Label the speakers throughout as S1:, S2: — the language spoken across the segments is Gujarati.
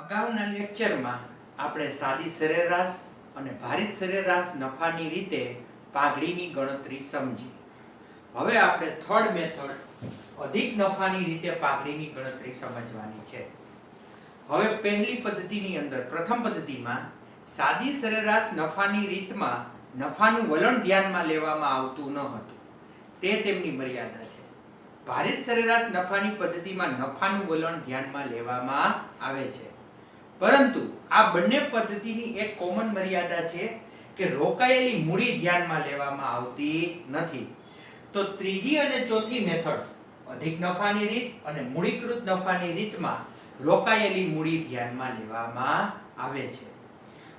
S1: અગાઉના લેક્ચરમાં આપણે સાદી સરેરાશ અને ભારિત સરેરાશ નફાની રીતે પાઘડીની ગણતરી સમજી. હવે આપણે થર્ડ મેથડ અધિક નફાની રીતે પાઘડીની ગણતરી સમજવાની છે. હવે પહેલી પદ્ધતિની અંદર, પ્રથમ પદ્ધતિમાં સાદી સરેરાશ નફાની રીતમાં નફાનું વલણ ધ્યાનમાં લેવામાં આવતું ન હતું. તે તેમની મર્યાદા છે. ભારિત સરેરાશ નફાની પદ્ધતિમાં નફાનું વલણ ધ્યાનમાં લેવામાં આવે છે. પરંતુ આ બંને પદ્ધતિની એક કોમન મર્યાદા છે કે રોકાયેલી મૂડી ધ્યાનમાં લેવામાં આવતી નથી. તો ત્રીજી અને ચોથી મેથડ અધિક નફાની રીત અને મૂડીકૃત નફાની રીતમાં રોકાયેલી મૂડી ધ્યાનમાં લેવામાં આવે છે.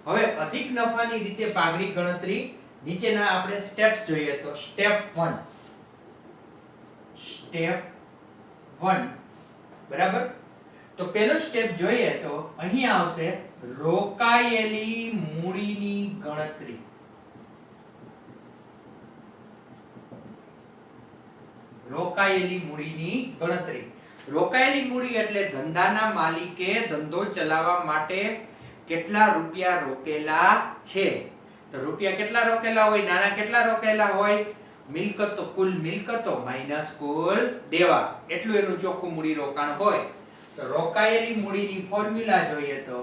S1: હવે અધિક નફાની રીતે પાઘડી ગણતરી, નીચેના આપણે સ્ટેપ્સ જોઈએ તો સ્ટેપ 1 સ્ટેપ 1 બરાબર? તો પહેલો સ્ટેપ જોઈએ તો અહીં આવશે રોકાયેલી મૂડીની ગણતરી. રોકાયેલી મૂડીની ગણતરી. રોકાયેલી મૂડી એટલે ધંધાના માલિકે ધંધો ચલાવવા માટે કેટલા રૂપિયા રોકેલા છે? તો રૂપિયા કેટલા રોકેલા હોય, નાણાં કેટલા રોકેલા હોય? મિલકતો કુલ મિલકતો માઇનસ કુલ દેવા. એટલું એનું ચોખ્ખું મૂડી રોકાણ હોય. રોકાયેલી મૂડીની ફોર્મ્યુલા જોઈએ તો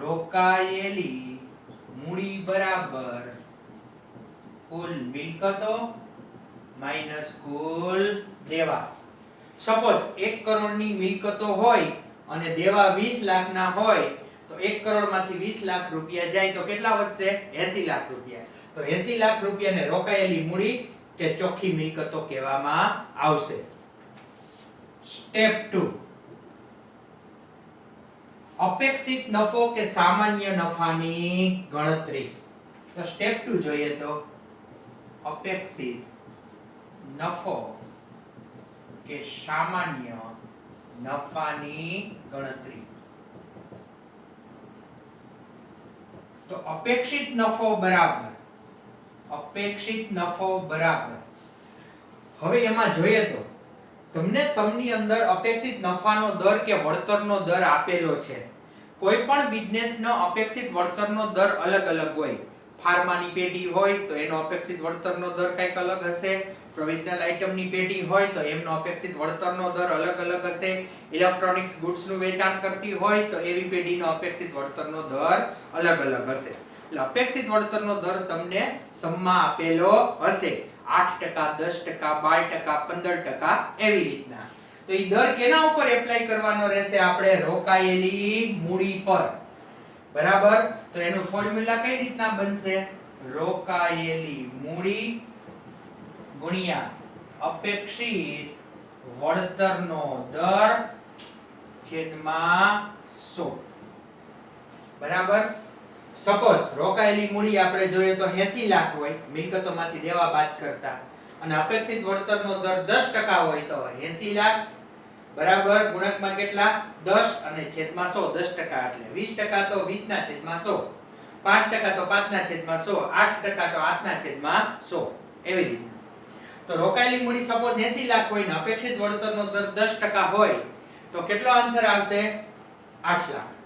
S1: રોકાયેલી મૂડી બરાબર કુલ મિલકતો માઇનસ કુલ દેવા. સપોઝ એક કરોડની મિલકતો હોય અને દેવા 20 લાખના હોય, તો એક કરોડમાંથી 20 લાખ રૂપિયા જાય તો કેટલા વધશે? 80 લાખ રૂપિયા. તો 80 લાખ રૂપિયાને રોકાયેલી મૂડી કે ચોખ્ખી મિલકતો કહેવામાં આવશે. સ્ટેપ 2 અપેક્ષિત નફો કે સામાન્ય નફાની ગણતરી? તો સ્ટેપ 2 જોઈએ તો, અપેક્ષિત નફો કે સામાન્ય નફાની ગણતરી? તો અપેક્ષિત નફો બરાબર, અપેક્ષિત નફો બરાબર. હવે એમાં જોઈએ તો તમને સમની અંદર અપેક્ષિત નફાનો દર કે વળતરનો દર આપેલો છે. કોઈ પણ બિઝનેસનો અપેક્ષિત વળતરનો દર અલગ અલગ હોય. ફાર્માની પેઢી હોય તો એનો અપેક્ષિત વળતરનો દર કંઈક અલગ હશે. પ્રોવિઝનલ આઇટમની પેઢી હોય તો એમનો અપેક્ષિત વળતરનો દર અલગ અલગ હશે. ઇલેક્ટ્રોનિક્સ ગુડ્સનું વેચાણ કરતી હોય તો એવી પેઢીનો અપેક્ષિત વળતરનો દર અલગ અલગ હશે. એટલે અપેક્ષિત વળતરનો દર તમને સમમાં આપેલો હશે. 8% 10% 12% 15% એવી રીતના. તો એ દર કેના ઉપર એપ્લાય કરવાનો રહેશે? આપણે રોકાયેલી મૂડી પર. બરાબર? તો એનું ફોર્મ્યુલા કઈ રીતના બનશે? રોકાયેલી મૂડી ગુણ્યા અપેક્ષિત વળતરનો દર છેદમાં 100 બરાબર? સપોઝ રોકાયેલી મૂડી આપણે જોઈએ તો 80 લાખ હોય, મિલકતોમાંથી દેવા બાદ કરતા. અને અપેક્ષિત વળતરનો દર 10% હોય તો 80 લાખ, બરાબર, ગુણકમાં કેટલા? 10 અને છેદમાં 100 10% એટલે 20% તો 20 ના છેદમાં 100 5% તો 5 ના છેદમાં 100 8% તો 8 ના છેદમાં 100 એવી રીતે તો રોકાયેલી મૂડી સપોઝ 80 લાખ હોય ને અપેક્ષિત વળતરનો દર 10% હોય, તો કેટલો આન્સર આવશે? 8 લાખ.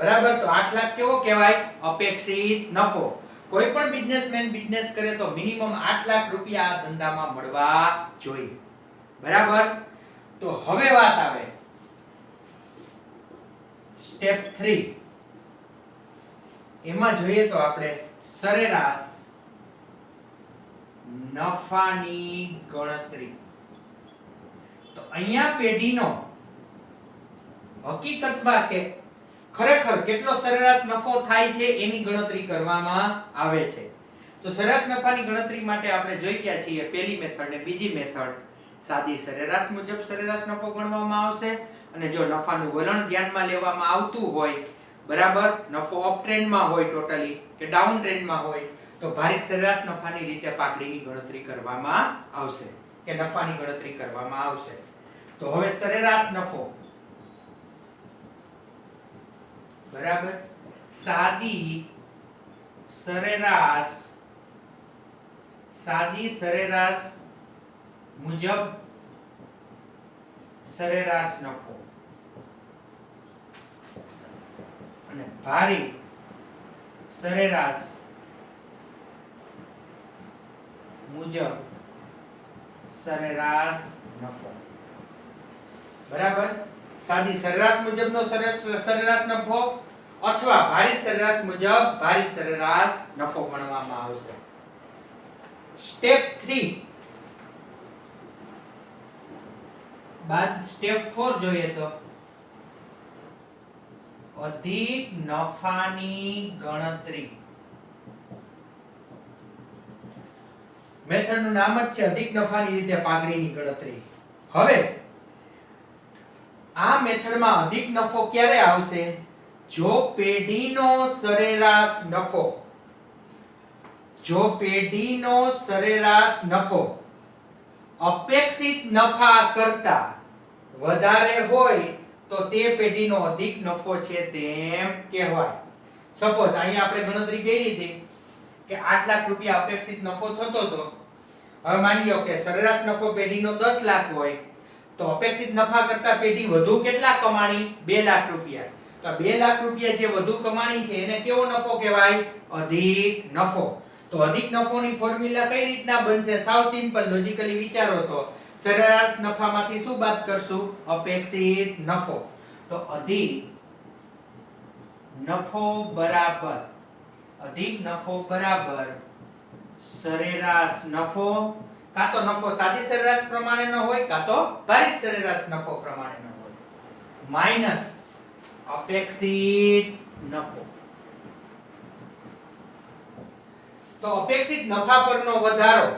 S1: બરાબર? તો 8 લાખ કેવો કહેવાય? અપેક્ષિત નફો. કોઈ પણ બિઝનેસમેન બિઝનેસ કરે તો મિનિમમ 8 લાખ રૂપિયા આ ધંધામાં મળવા જોઈએ. બરાબર? તો હવે વાત આવે. સ્ટેપ 3 એમાં જોઈએ તો આપણે સરેરાશ નફાની ગણતરી. તો અહીંયા પેઢીનો હકીકતમાં કે ખરેખર કેટલો સરેરાશ નફો થાય છે એની ગણતરી કરવામાં આવે છે. તો સરેરાશ નફાની ગણતરી માટે આપણે જોઈ ગયા છીએ પહેલી મેથડ ને બીજી મેથડ સાદી સરેરાશ મુજબ સરેરાશ નફો ગણવામાં આવશે અને જો નફાનું વલણ ધ્યાનમાં લેવામાં આવતું હોય, બરાબર, નફો અપ ટ્રેન્ડમાં હોય ટોટલી કે ડાઉન ટ્રેન્ડમાં હોય, તો ભારિત સરેરાશ નફાની રીતે પાકડીની ગણતરી કરવામાં આવશે કે નફાની ગણતરી કરવામાં આવશે. તો હવે સરેરાશ નફો બરાબર? સાદી સરેરાશ સાદી સરેરાશ મુજબ સરેરાશ નફો. અને ભારી સરેરાશ મુજબ સરેરાશ નફો. બરાબર? સાદી સરેરાશ મુજબનો સરેરાશ નફો અથવા ભારિત સરેરાશ મુજબ ભારિત સરેરાશ નફો ગણવામાં આવશે. સ્ટેપ 3 બાદ સ્ટેપ 4 જોઈએ તો. અધિક નફાની ગણતરી. મેથડનું નામ જ છે અધિક નફાની રીતે પાઘડીની ગણતરી. હવે આ મેથડમાં અધિક નફો ક્યારે આવશે? જો પેઢીનો સરેરાશ નફો. જો પેઢીનો સરેરાશ નફો અપેક્ષિત નફા કરતા વધારે હોય તો તે પેઢીનો અધિક નફો છે તેમ કહેવાય. સપોઝ અહીંયા આપણે ગણતરી કરી હતી કે 8 લાખ રૂપિયા અપેક્ષિત નફો થતો હતો હવે માની લો કે સરેરાશ નફો પેઢીનો 10 લાખ હોય તો અપેક્ષિત નફા કરતા પેઢી વધુ કેટલા કમાણી? 2 લાખ રૂપિયા. તો 2 લાખ રૂપિયા જે વધુ કમાણી છે, એને કેવો નફો કહેવાય? અધિક નફો. તો અધિક નફોની ફોર્મ્યુલા કઈ રીતના બનશે? સાવ સિમ્પલ લોજિકલી વિચારો તો. સરેરાશ નફામાંથી શું બાદ કરશું? અપેક્ષિત નફો. તો અધિક નફો બરાબર. અધિક નફો બરાબર સરેરાશ નફો કાં તો નફો સાદી સરેરાશ પ્રમાણેનો હોય, કાં તો ભારિત સરેરાશ નફો પ્રમાણેનો હોય. માઇનસ અપેક્ષિત નફો. તો અપેક્ષિત નફા પરનો વધારો,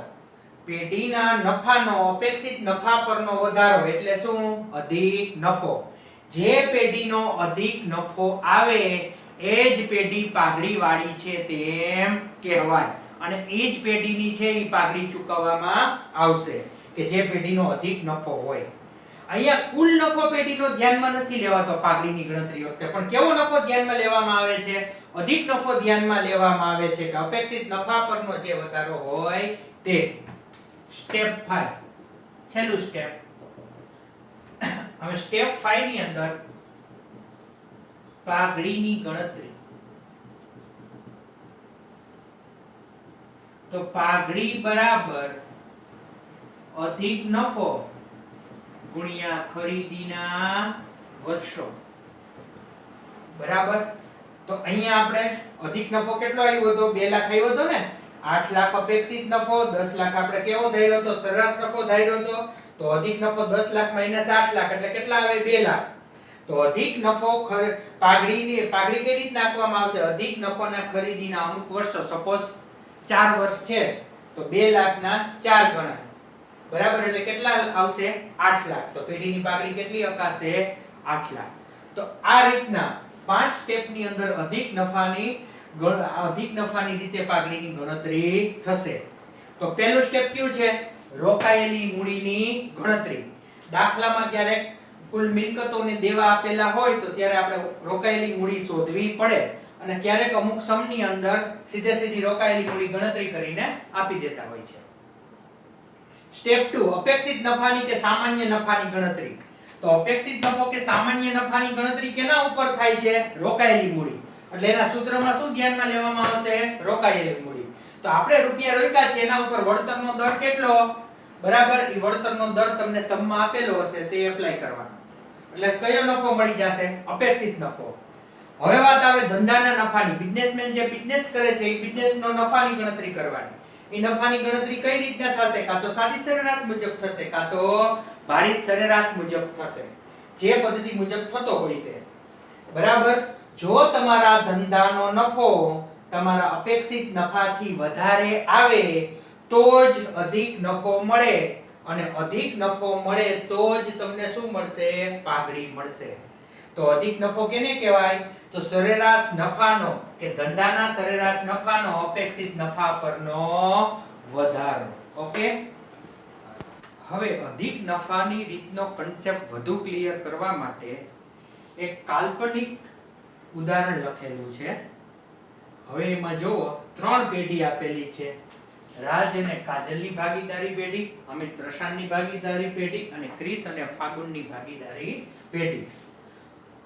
S1: પેઢીના નફાનો અપેક્ષિત નફા પરનો વધારો એટલે શું? અધિક નફો. જે પેઢીનો અધિક નફો આવે, એ જ પેઢી પાઘડી વાળી છે તેમ કહેવાય. અને એ જ પેઢીની છે એ પાઘડી ચૂકવવામાં આવશે, કે જે પેઢીનો અધિક નફો હોય. અહીંયા કુલ નફો પેઢીનો ધ્યાનમાં નથી લેવાતો પાઘડીની ગણતરી વખતે, પણ કેવો નફો ધ્યાનમાં લેવામાં આવે છે? અધિક નફો ધ્યાનમાં લેવામાં આવે છે કે અપેક્ષિત નફા પરનો જે વધારો હોય તે. સ્ટેપ 5 છેલ્લું સ્ટેપ. હવે સ્ટેપ 5 ની અંદર પાઘડીની ગણતરી. તો પાઘડી બરાબર અધિક નફો ગુણ્યા ખરીદીના વધશો બરાબર? તો અહીંયા આપણે અધિક નફો કેટલો આવ્યો હતો? બે લાખ આવ્યો હતો ને? આઠ લાખ અપેક્ષિત નફો, દસ લાખ આપણે કેવો થયેલો હતો? સરેરાશ નફો ધાર્યો હતો? તો અધિક નફો દસ લાખ માઇનસ આઠ લાખ, એટલે કેટલા આવે? બે લાખ. તો અધિક નફો પાઘડીની, પાઘડી કઈ રીતના આપવામાં આવશે? અધિક નફોના ખરીદીના અમુક વર્ષો સપોઝ 4 વર્ષ છે, તો બે લાખના ચાર ગણા. બરાબર એટલે કેટલા આવશે? આઠ લાખ. તો પેઢીની પાકડી કેટલી અકાશે? આઠ લાખ. તો આ રીતના પાંચ સ્ટેપની અંદર અધિક નફાની અધિક નફાની રીતે પાકડીની ગણતરી થશે. તો પહેલું સ્ટેપ કયું છે? રોકાયેલી મૂડીની ગણતરી. દાખલામાં ક્યારેક કુલ મિલકતોને દેવા આપેલા હોય તો ત્યારે આપણે રોકાયેલી મૂડી શોધવી પડે. અને ક્યારેક અમુક સમની અંદર સીધે સીધી રોકાયેલી મૂડી ગણતરી કરીને આપી દેતા હોય છે. સ્ટેપ 2 અપેક્ષિત નફાની કે સામાન્ય નફાની ગણતરી. તો અપેક્ષિત નફો કે સામાન્ય નફાની ગણતરી કેના ઉપર થાય છે? રોકાયેલી મૂડી. એટલે એના સૂત્રમાં શું ધ્યાનમાં લેવામાં આવશે? રોકાયેલી મૂડી. તો આપણે રૂપિયા રોક્યા છે, એના ઉપર વળતરનો દર કેટલો? બરાબર એ વળતરનો દર તમને સમમાં આપેલો હશે, તે એપ્લાય કરવાનો. એટલે કયો નફો મળી જશે? અપેક્ષિત નફો. હવે વાત આવે ધંધાના નફાની. બિઝનેસમેન જે બિઝનેસ કરે છે, એ બિઝનેસનો નફાની ગણતરી કરવાની. એ નફાની ગણતરી કઈ રીતના થશે? કાં તો સાદી સરેરાશ મુજબ થશે, કાં તો ભારિત સરેરાશ મુજબ થશે. જે પદ્ધતિ મુજબ થતો હોય તે. બરાબર? જો તમારા ધંધાનો નફો તમારા અપેક્ષિત નફાથી વધારે આવે, તો જ અધિક નફો મળે. અને અધિક નફો મળે, તો જ તમને શું મળશે? પાઘડી મળશે. તો અધિક નફો કેને કહેવાય? તો સરેરાશ નફાનો કે ધંધાના સરેરાશ નફાનો અપેક્ષિત નફા પરનો વધારો. ઓકે? હવે અધિક નફાની રીતનો કન્સેપ્ટ વધુ ક્લિયર કરવા માટે એક કાલ્પનિક ઉદાહરણ લખેલું છે. હવે એમાં જુઓ, ત્રણ પેઢી આપેલી છે. રાજ અને કાજલની ભાગીદારી પેઢી, અમિત પ્રશાંતની ભાગીદારી પેઢી અને ક્રિસ અને ફાગુનની ભાગીદારી પેઢી.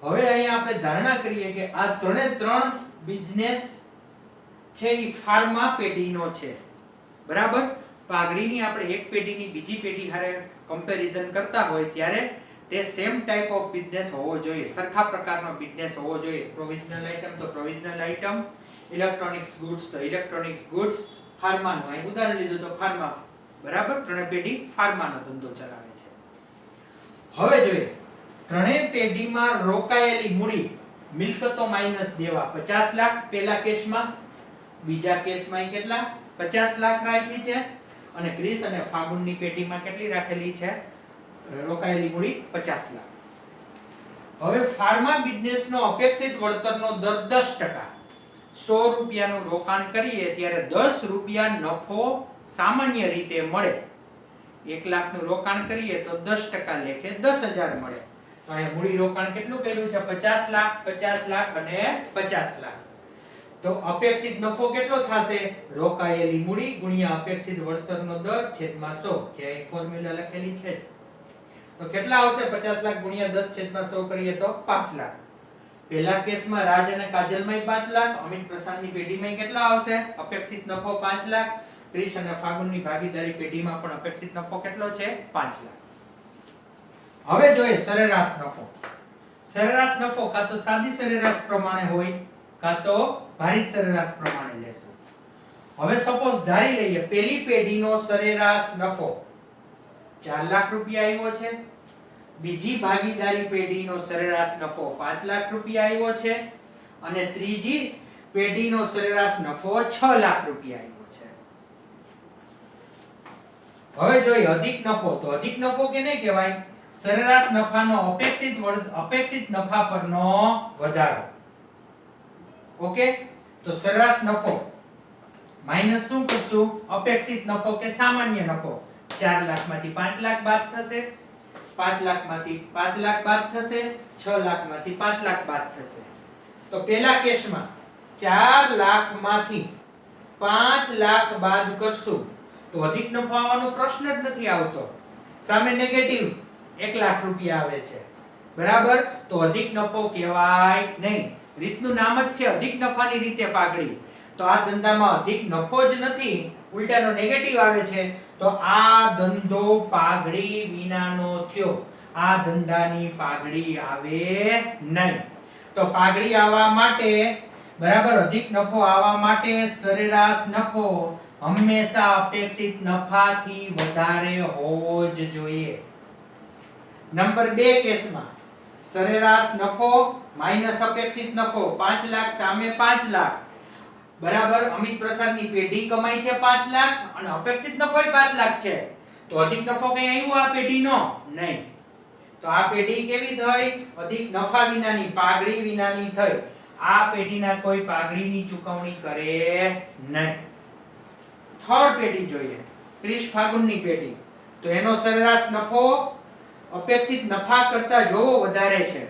S1: હવે અહીંયા આપણે ધારણા કરીએ કે આ ત્રણે ત્રણ બિઝનેસ છે એ ફાર્મા પેઢીનો છે. બરાબર? પાઘડીની આપણે એક પેઢીની બીજી પેઢી હારે કમ્પેરિઝન કરતા હોય ત્યારે તે સેમ ટાઈપ ઓફ બિઝનેસ હોવો જોઈએ. સરખા પ્રકારનો બિઝનેસ હોવો જોઈએ. પ્રોવિઝનલ આઇટમ તો પ્રોવિઝનલ આઇટમ ઇલેક્ટ્રોનિક્સ ગુડ્સ તો ઇલેક્ટ્રોનિક્સ ગુડ્સ ફાર્માનું અહીં ઉદાહરણ લીધું તો ફાર્મા બરાબર? ત્રણે પેઢી ફાર્માનો ધંધો ચલાવે છે. હવે જોઈએ. ત્રણેય પેઢીમાં રોકાયેલી મૂડી મિલકતો માઇનસ દેવા. 50 લાખ પહેલા કેસમાં, બીજા કેસમાં કેટલા? 50 લાખ રાખી છે. અને ક્રિસ અને ફાગુનની પેઢીમાં કેટલી રાખેલી છે? રોકાયેલી મૂડી 50 લાખ. હવે ફાર્મા બિઝનેસનો અપેક્ષિત વળતરનો દર 10% 100 રૂપિયાનું રોકાણ કરીએ ત્યારે 10 રૂપિયા નફો સામાન્ય રીતે મળે. એક લાખનું રોકાણ કરીએ તો 10% લેખે 10000 મળે. તો અહીંયા મૂડી રોકાણ કેટલું કર્યું છે? 50 લાખ 50 લાખ અને 50 લાખ. તો અપેક્ષિત નફો કેટલો થશે? રોકાયેલી મૂડી ગુણ્યા અપેક્ષિત વળતરનો દર છેદમાં 100 જે અહીં ફોર્મ્યુલા લખેલી છે તો કેટલા આવશે? 50 લાખ ગુણ્યા 10 છેદમાં 100 કરીએ તો 5 લાખ. પહેલા કેસમાં રાજ અને કાજલમાં 5 લાખ, અમિત પ્રસાદની પેઢીમાં કેટલા આવશે? અપેક્ષિત નફો 5 લાખ. ક્રિશ અને ફાગુનની ભાગીદારી પેઢીમાં પણ અપેક્ષિત નફો કેટલો છે? 5 લાખ. હવે જોઈએ સરેરાશ નફો. સરેરાશ નફો કાં તો સાદી સરેરાશ પ્રમાણે હોય, કાં તો ભારિત સરેરાશ પ્રમાણે લેશું. હવે સપોઝ ધારી લઈએ પહેલી પેઢીનો સરેરાશ નફો 4 લાખ રૂપિયા આવ્યો છે, બીજી ભાગીદારી પેઢીનો સરેરાશ નફો 5 લાખ રૂપિયા આવ્યો છે, અને ત્રીજી પેઢીનો સરેરાશ નફો 6 લાખ રૂપિયા આવ્યો છે. હવે જોઈએ અધિક નફો તો અધિક નફો કેને કહેવાય? સરેરાશ નફાનો અપેક્ષિત અપેક્ષિત નફા પરનો વધારો. ઓકે? તો સરેરાશ નફો માઇનસ શું કરશું? અપેક્ષિત નફો કે સામાન્ય નફો? 4 લાખમાંથી 5 લાખ બાદ થશે 5 લાખમાંથી 5 લાખ બાદ થશે 6 લાખમાંથી 5 લાખ બાદ થશે. તો પહેલા કેસમાં 4 લાખમાંથી 5 લાખ બાદ કરશું. તો અધિક નફો આવવાનો પ્રશ્ન જ નથી આવતો. સામે નેગેટિવ 1 લાખ રૂપિયા આવે છે. બરાબર? તો અધિક નફો કહેવાય નહીં. રીતનું નામ જ છે અધિક નફાની રીતે પાઘડી. તો આ ધંધામાં અધિક નફો જ નથી, ઉલટાનો નેગેટિવ આવે છે. તો આ ધંધો પાઘડી વિનાનો થયો. આ ધંધાની પાઘડી આવે નહીં. તો પાઘડી આવવા માટે, બરાબર, અધિક નફો આવવા માટે સરેરાશ નફો હંમેશા અપેક્ષિત નફાથી વધારે હોવો જ જોઈએ. નંબર 2 કેસમાં સરેરાશ નફો માઇનસ અપેક્ષિત નફો 5 લાખ, સામે 5 લાખ. બરાબર, અમિત પ્રસાદની પેઢી કમાઈ છે 5 લાખ અને અપેક્ષિત નફો 5 લાખ છે. તો અધિક નફો કઈ આવ્યો આ પેઢીનો? નહીં. તો આ પેઢી કેવી થઈ? અધિક નફા વિનાની, પાઘડી વિનાની થઈ. આ પેઢીના કોઈ પાઘડીની ચૂકવણી કરે નહીં. થર્ડ પેઢી જોઈએ, ક્રિશ ફાગુનની પેઢી. તો એનો સરેરાશ નફો અપેક્ષિત નફા કરતા જોવો વધારે છે.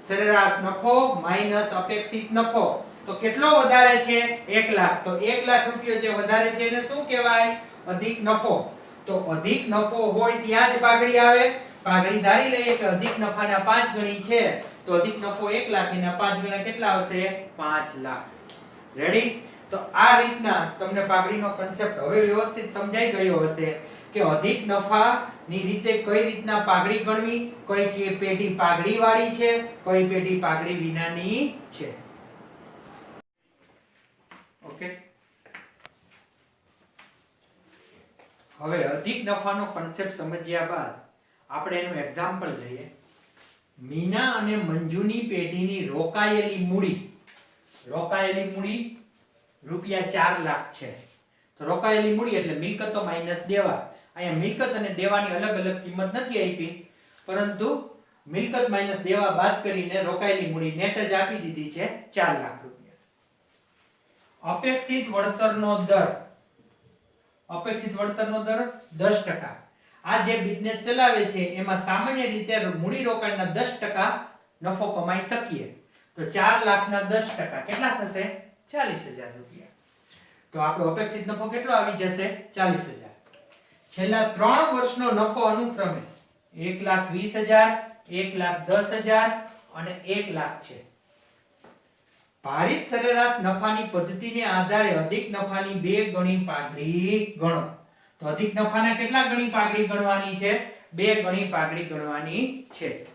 S1: સરેરાશ નફો માઇનસ અપેક્ષિત નફો. તો કેટલો વધારે છે? 1 લાખ. તો 1 લાખ રૂપિયો જે વધારે છે એને શું કહેવાય? અધિક નફો. તો અધિક નફો હોય ત્યાં જ પાઘડી આવે. પાઘડી ધારી લઈએ કે અધિક નફાના 5 ગણી છે, તો અધિક નફો 1 લાખ, એના 5 ગણા કેટલા આવશે? 5 લાખ. રેડી તો આ રીતના તમને પાઘડીનો કન્સેપ્ટ હવે વ્યવસ્થિત સમજાઈ ગયો હશે. કે અધિક નફાની રીતે કઈ રીતના પાઘડી ગણવી? કઈ કે પેઢી પાઘડી વાળી છે, કઈ પેઢી પાઘડી વિનાની છે. ઓકે. હવે અધિક નફાનો કન્સેપ્ટ સમજ્યા બાદ આપણે એનું એક્ઝામ્પલ લઈએ. મીના અને મંજુની પેઢીની રોકાયેલી મૂડી. રોકાયેલી મૂડી રૂપિયા ચાર લાખ છે. તો રોકાયેલી મૂડી એટલે મિલકતો માઇનસ દેવા. અહીંયા મિલકત અને દેવાની અલગ અલગ કિંમત નથી આપી, પરંતુ મિલકત માઇનસ દેવા બાદ કરીને રોકાયેલી મૂડી નેટ જ આપી દીધી છે ચાર લાખ રૂપિયા. અપેક્ષિત વળતરનો દર, અપેક્ષિત વળતરનો દર 10% આ જે બિઝનેસ ચલાવે છે, એમાં સામાન્ય રીતે મૂડી રોકાણના 10% નફો કમાઈ શકીએ. તો ચાર લાખના 10% કેટલા થશે? ચાલીસ હજાર રૂપિયા. તો આપણો અપેક્ષિત નફો કેટલો આવી જશે? 40000 છેલ્લા ત્રણ વર્ષનો નફો અનુક્રમે એક લાખ વીસ હજાર, એક લાખ દસ હજાર અને એક લાખ છે. ભારિત સરેરાશ નફાની પદ્ધતિને આધારે અધિક નફાની બે ગણી પાઘડી ગણો. તો અધિક નફાના કેટલા ગણી પાઘડી ગણવાની છે? બે ગણી પાઘડી ગણવાની છે.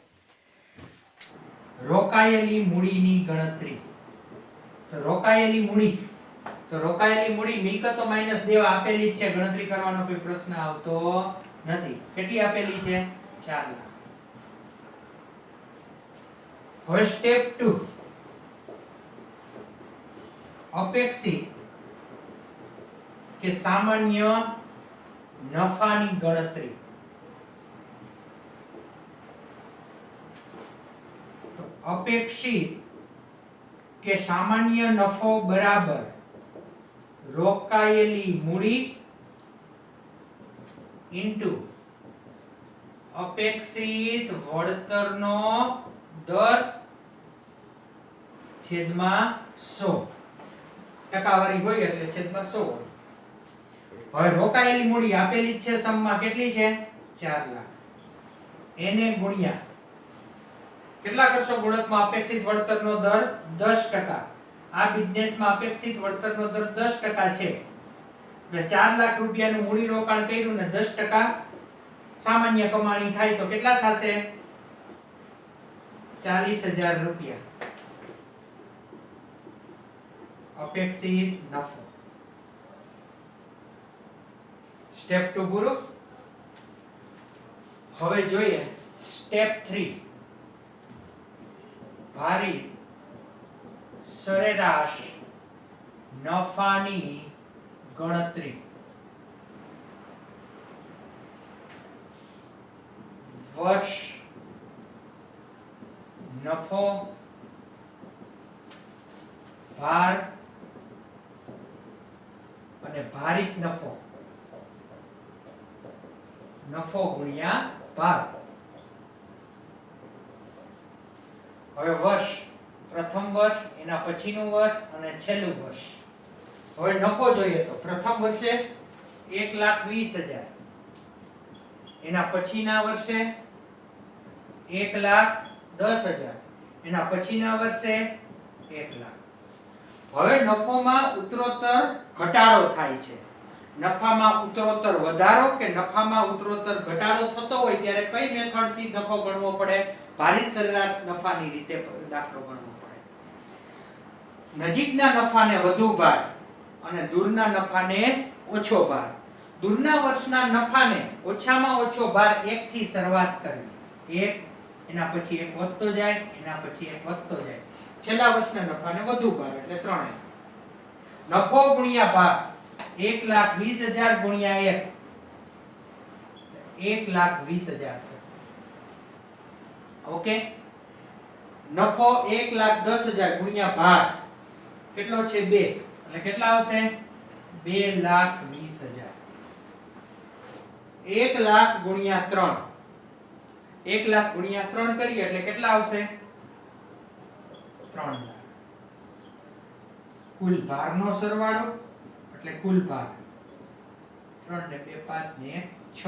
S1: રોકાયેલી મૂડીની ગણતરી. રોકાયેલી મૂડી તો રોકાયેલી મૂડી મિલકતો માઇનસ દેવા આપેલી છે. ગણતરી કરવાનો કોઈ પ્રશ્ન આવતો નથી. કેટલી આપેલી છે? 4 લાખ. હવે સ્ટેપ 2 અપેક્ષિત કે સામાન્ય નફાની ગણતરી. અપેક્ષિત કે સામાન્ય નફો બરાબર રોકાયેલી મૂડી ઇન્ટુ અપેક્ષિત વળતરનો દર છેદમાં 100 ટકાવારી હોય એટલે છેદમાં 100 હોય. હવે રોકાયેલી મૂડી આપેલી છે સમમાં કેટલી છે? 4 લાખ. એને ગુણ્યા. કેટલા કરશો? ગુણકમાં અપેક્ષિત વળતરનો દર 10% આ બિઝનેસમાં અપેક્ષિત વળતરનો દર 10% છે. એટલે 4 લાખ રૂપિયાનું મૂડી રોકાણ કર્યું ને 10% સામાન્ય કમાણી થાય તો કેટલા થશે? 40000 રૂપિયા. અપેક્ષિત નફો. સ્ટેપ 2 પૂરો? હવે જોઈએ. સ્ટેપ 3 ભારી સરેરાશ નફાની ગણતરી. વર્ષ નફો ભાર અને ભારિત નફો. નફો ગુણ્યા ભાર હવે વર્ષ પ્રથમ વર્ષ એના પછીનું વર્ષ અને છેલ્લું વર્ષ. હવે નફો જોઈએ તો પ્રથમ વર્ષે એક લાખ વીસ હજાર. એના પછીના વર્ષે એક લાખ દસ હજાર. એના પછીના વર્ષે એક લાખ. હવે નફોમાં ઉત્તરોત્તર ઘટાડો થાય છે. નફામાં ઉત્તરોત્તર વધારો કે નફામાં ઉત્તરોત્તર ઘટાડો થતો હોય ત્યારે કઈ મેથડથી નફો ગણવો પડે? ભારિત સરેરાશ નફાની રીતે દાખલો ગણવો નજીકના નફાને વધુ ભાર અને દૂરના નફાને ઓછો ભાર. દૂરના વર્ષના નફાને ઓછામાં ઓછો ભાર એક થી શરૂઆત કરવી. એક, એના પછી એક વધતો જાય, એના પછી એક વધતો જાય. છેલ્લા વર્ષના નફાને વધુ ભાર એટલે ત્રણેય. નફો ગુણ્યા ભાર, એક લાખ વીસ હજાર ગુણ્યા એક. એક લાખ વીસ હજાર થશે. ઓકે? નફો એક લાખ દસ હજાર ગુણ્યા ભાર. કેટલો છે 2 એટલે કેટલા આવશે? બે લાખ વીસ હજાર. લાખ ગુણ્યા ત્રણ. એક લાખ ગુણ્યા ત્રણ કરીએ એટલે કેટલા આવશે? ત્રણ લાખ. કુલ ભારનો સરવાળો, એટલે કુલ ભાર. ત્રણ ને બે પાંચ ને એક છ.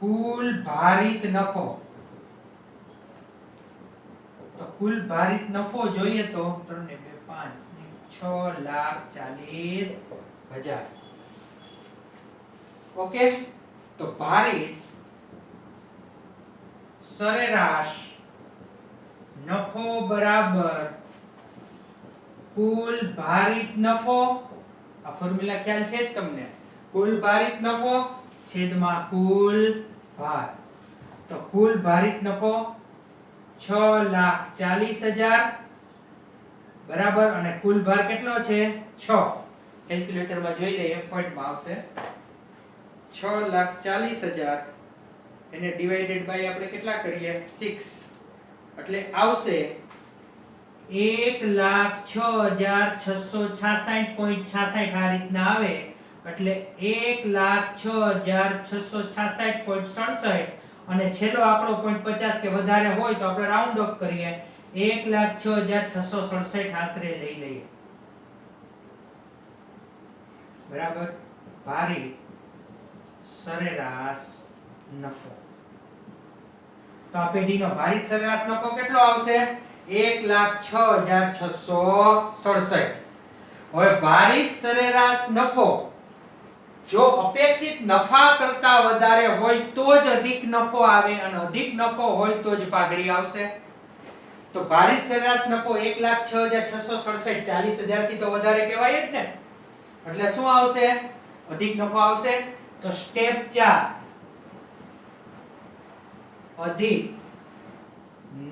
S1: કુલ ભારિત નફો. તો કુલ ભારિત નફો જોઈએ તો ત્રણ ને બે ને છ લાખ ચાલીસ હજાર. ઓકે? તો ભારિત સરેરાશ નફો બરાબર કુલ ભારિત નફો, આ ફોર્મ્યુલા ખ્યાલ છે તમને. કુલ ભારિત નફો છેદમાં કુલ ભાર. તો કુલ ભારિત નફો છ લાખ ચાલીસ હજાર બરાબર અને કુલ ભાર કેટલો છે? છ. કેલ્ક્યુલેટરમાં જોઈ લઈએ પોઈન્ટમાં આવશે. છ લાખ ચાલીસ હજાર. એને ડિવાઇડેડ બાય આપણે કેટલા કરીએ? સિક્સ એટલે આવશે એક લાખ છ હજાર છસો છાસઠ પોઈન્ટ છાસઠ આ રીતના આવે. એટલે એક લાખ છ હજાર છસો છાસઠ પોઈન્ટ સડસઠ. અને છેલ્લો આપણો પોઈન્ટ પચાસ કે વધારે હોય તો આપણે રાઉન્ડ ઓફ કરીએ. એક લાખ છ હજાર છસો સડસઠ આશરે લઈ લઈએ. બરાબર? ભારી, સરેરાશ નફો. તો આ પેઢીનો ભારિત સરેરાશ નફો કેટલો આવશે? એક લાખ છ હજાર છસો સડસઠ. હવે ભારિત સરેરાશ નફો જો અપેક્ષિત નફા કરતા વધારે હોય તો જ અધિક નફો આવે અને અધિક નફો હોય તો જ પાઘડી આવશે. તો ભારિત સરેરાશ નફો એક લાખ છ હજાર છસો સડસઠ, ચાલીસ હજારથી તો વધારે કહેવાય જ ને. એટલે શું આવશે? અધિક નફો આવશે. તો સ્ટેપ 4 અધિક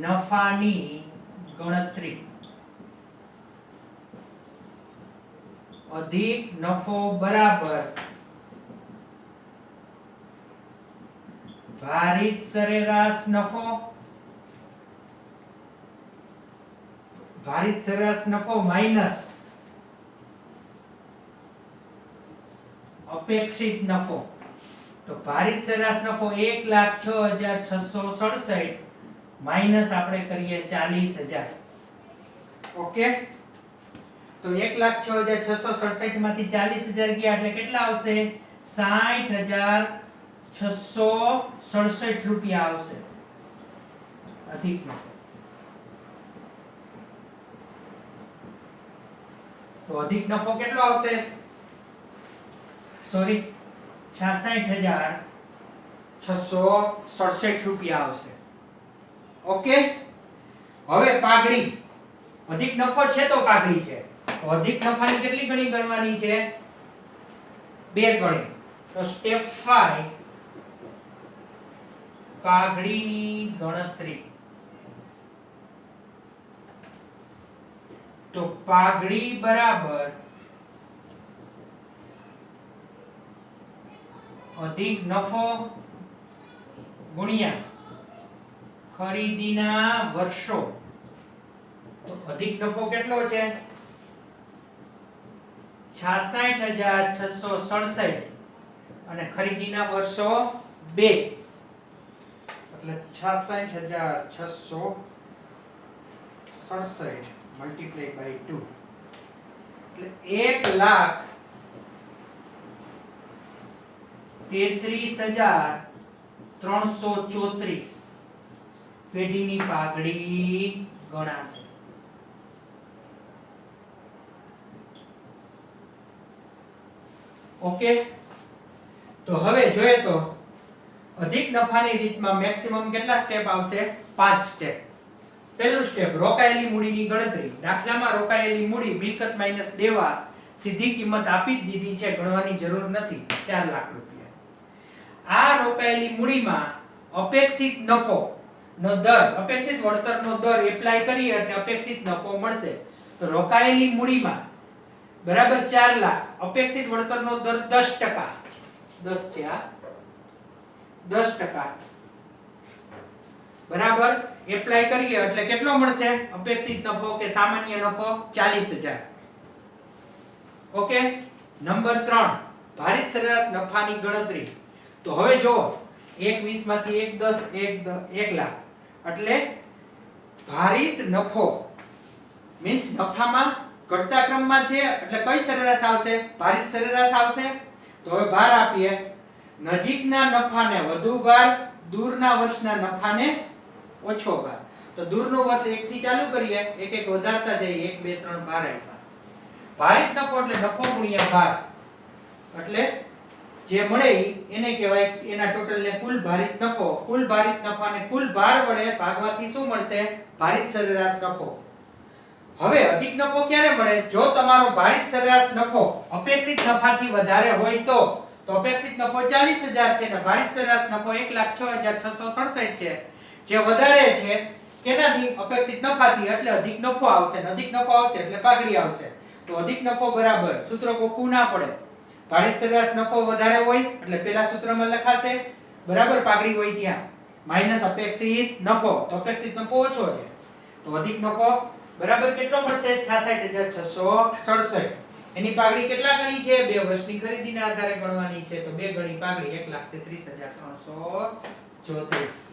S1: નફાની ગણતરી. અધિક નફો બરાબર. ભારિત સરેરાશ નફો. ભારિત સરેરાશ નફો માઇનસ અપેક્ષિત નફો. તો ભારિત સરેરાશ નફો સડસઠ માઇનસ આપણે કરીએ ચાલીસ હજાર. ઓકે? તો એક લાખ છ હજાર છસો સડસઠમાંથી ચાલીસ હજાર ગયા એટલે કેટલા આવશે? સાઠ હજાર છસો સડસઠ રૂપિયા આવશે. અધિક નફો. તો અધિક નફો કેટલો આવશે? સોરી છાસઠ હજાર છસો સડસઠ રૂપિયા આવશે. ઓકે હવે પાઘડી. અધિક નફો છે તો પાઘડી છે. તો અધિક નફાની કેટલી ગણી ગણવાની છે? બે ગણી. તો સ્ટેપ 5 પાઘડીની ગણતરી. તો પાઘડી બરાબર અધિક નફો ગુણ્યા ખરીદીના વર્ષો. તો અધિક નફો કેટલો છે? છાસઠ હજાર છસો સડસઠ અને ખરીદીના વર્ષો બે. એટલે છાસઠ હજાર છસો સડસઠ. મલ્ટીપ્લાય બાય ટુ એટલે એક લાખ તેત્રીસ હજાર ત્રણસો ચોત્રીસ. પેઢીની પાઘડી ગણાશે. ઓકે તો હવે જોઈએ તો, અધિક નફાની રીતમાં મેક્સિમમ કેટલા સ્ટેપ આવશે? પાંચ સ્ટેપ પહેલું સ્ટેપ રોકાયેલી મૂડીની ગણતરી. દાખલામાં રોકાયેલી મૂડી મિલકત માઇનસ દેવા સીધી કિંમત આપી જ દીધી છે, ગણવાની જરૂર નથી. 4 લાખ રૂપિયા. આ રોકાયેલી મૂડીમાં અપેક્ષિત નફો નો દર, અપેક્ષિત વળતરનો દર એપ્લાય કરીએ એટલે અપેક્ષિત નફો મળશે. તો રોકાયેલી મૂડીમાં બરાબર 4 લાખ, અપેક્ષિત વળતરનો દર 10% 10 છે આ. 10% બરાબર? એપ્લાય કરીએ, એટલે કેટલો મળશે? અપેક્ષિત નફો કે સામાન્ય નફો? 40000 ઓકે નંબર 3 ભારિત સરેરાશ નફાની ગણતરી. તો હવે જો 1 20 માંથી 1 10 1 1 લાખ. એટલે ભારિત નફો મીન્સ નફામાં ઘટતા ક્રમમાં છે, એટલે કઈ સરેરાશ આવશે? ભારિત સરેરાશ આવશે. તો હવે ભાર આપીએ. નજીકના નફાને વધુ ભાર, દૂરના વર્ષના નફાને ઓછો ભાર. તો દૂરનો વર્ષ 1 થી ચાલુ કરીએ, એક એક વધારતા જઈએ 1 2 3 ભાર આપ્યા. ભારિત નફો એટલે નફો ગુણ્યા ભાર. એટલે જે મળે એને કહેવાય એના ટોટલ ને કુલ ભારિત નફો. કુલ ભારિત નફાને કુલ ભાર વડે ભાગવાથી શું મળશે? ભારિત સરેરાશ નફો. હવે અધિક નફો ક્યારે મળે? જો તમારો ભારિત સરેરાશ નફો અપેક્ષિત નફાથી વધારે હોય તો. તો અપેક્ષિત નફો 40000 છે અને ભારિત સરેરાશ નફો 106667 છે. જે વધારે છે કેનાથી અપેક્ષિત નફાથી એટલે અધિક નફો આવશે અને અધિક નફો આવશે એટલે પાઘડી આવશે. તો અધિક નફો બરાબર સૂત્ર કોકું ના પડે. ભારિત સરેરાશ નફો વધારે હોય એટલે પેલા સૂત્રમાં લખાશે, બરાબર પાઘડી હોય ત્યાં. માઇનસ અપેક્ષિત નફો, તો અપેક્ષિત નફો ઓછો છે. તો અધિક નફો બરાબર કેટલો મળશે? 66667 એની પાઘડી કેટલા ગણી છે? બે વર્ષની ખરીદીના આધારે ગણવાની છે, તો બે ગણી પાઘડી 133334